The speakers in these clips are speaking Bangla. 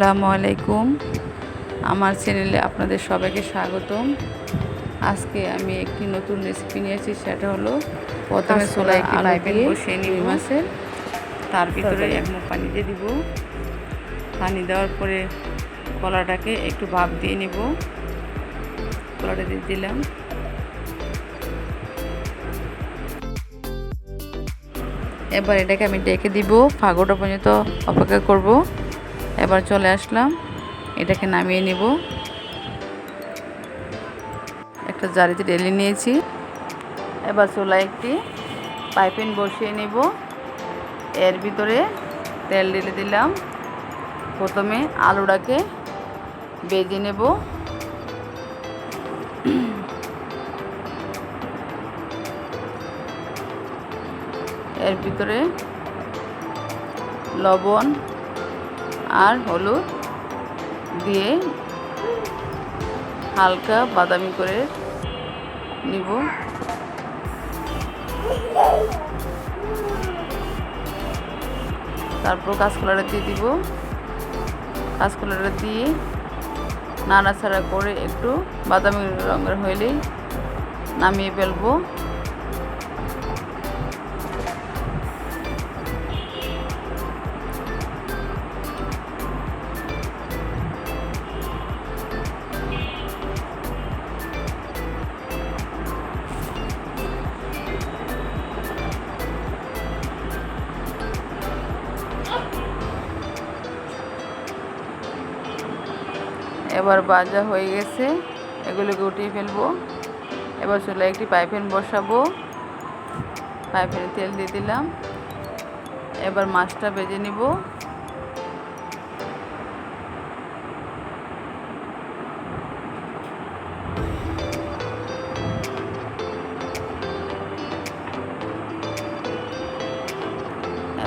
আসসালামু আলাইকুম। আমার চ্যানেলে আপনাদের সবাইকে স্বাগতম। আজকে আমি একটি নতুন রেসিপি নিয়েছি সেটা হলো প্রথমে সোলাই লাইভে বসিয়ে নিই মাছের। তার ভিতরে এক মুখ পানি দিয়ে দিব। পানি দেওয়ার পরে কলাটাকে একটু ভাপ দিয়ে নিব। কলাটা দিয়ে দিলাম। এবার এটাকে আমি ডেকে দিব। ফাগোটা পর্যন্ত অপেক্ষা করব। এবার চলে আসলাম। এটাকে নামিয়ে নিব। একটা জারিতে ঢেলে নিয়েছি। এবার চুলায় একটি পাইপিন বসিয়ে নিব। এর ভিতরে তেল ঢেলে দিলাম। প্রথমে আলুটাকে বেজে নেব। এর ভিতরে লবণ আর হলুদ দিয়ে হালকা বাদামি করে নিব। তারপর কাঁচকলাটা দিয়ে দিব। কাঁচকলাটা দিয়ে নাড়াচাড়া করে একটু বাদামি রঙের হইলেই নামিয়ে ফেলব। এবার বাজা হয়ে গেছে। এগুলোকে উঠিয়ে ফেলব। এবার চুলে একটি পাইপেন বসাবো। পাইপেনে তেল দিয়ে দিলাম। এবার মাছটা বেজে নিব।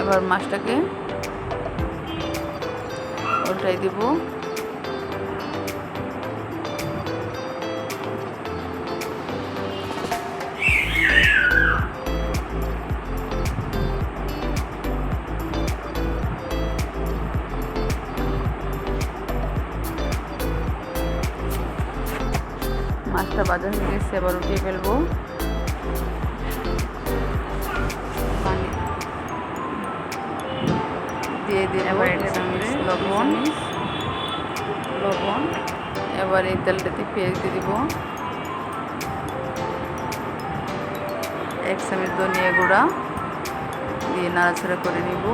এবার মাছটাকে উল্টাই দিব। মাছটা বাজা হয়ে গেছে এবার উঠিয়ে ফেলব। দিয়ে এবার লবণ। লবণ। এবার এই তেলটাতে পেঁয়াজ দিয়ে দিব। এক চামচ ধনিয়া গুঁড়া দিয়ে নাড়াচাড়া করে নিব।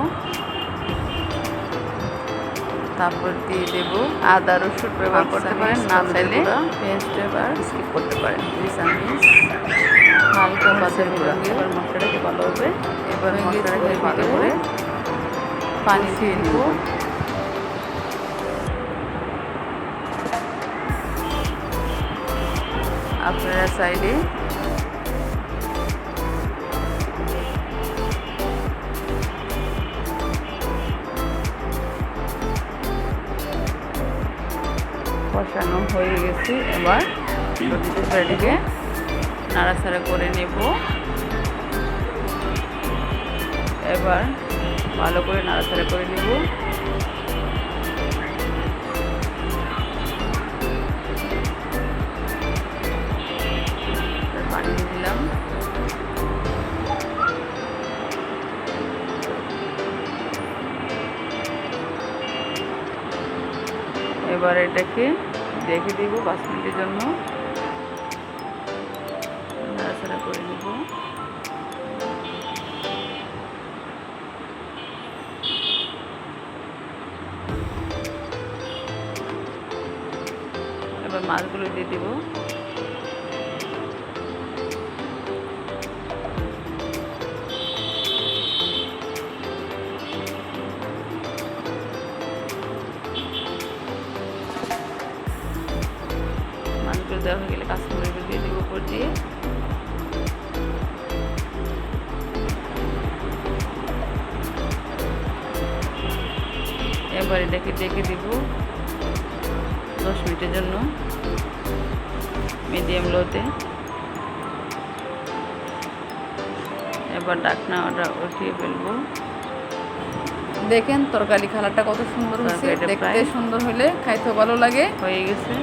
তারপর দিয়ে দেব আদা রসুন ব্যবহার করতে পারেন না চাইলে পেস্ট এবার স্কিপ করতে পারেন। দুই চামচ হালকা বাজার গুঁড়া। এবার মশলাটাকে ভালো হবে এবার মশলাটাকে ভালো করে পানি দিয়ে দিব। আপনারা চাইলে কষানো হয়ে গেছে। এবার রুটিটাকে নাড়াচাড়া করে নেব। এবার ভালো করে নাড়াচাড়া করে নেব। পানি দিলাম। এবার এটাকে দেখে দিব পাঁচ মিনিটের জন্য। নাড়াচাড়া করে দিব। এবার মাছগুলো দিয়ে দিব। দেওয়া হয়ে গেলে কাঁচামরিচগুলো দিয়ে দিব উপর দিয়ে। এবার এটাকে ডেকে দিব দশ মিনিটের জন্য মিডিয়াম লোতে এবার ডাকনা ওটা উঠিয়ে ফেলব। দেখেন তরকারি খালাটা কত সুন্দর হয়েছে দেখতে সুন্দর হলে খাইতে ভালো লাগে। হয়ে গেছে।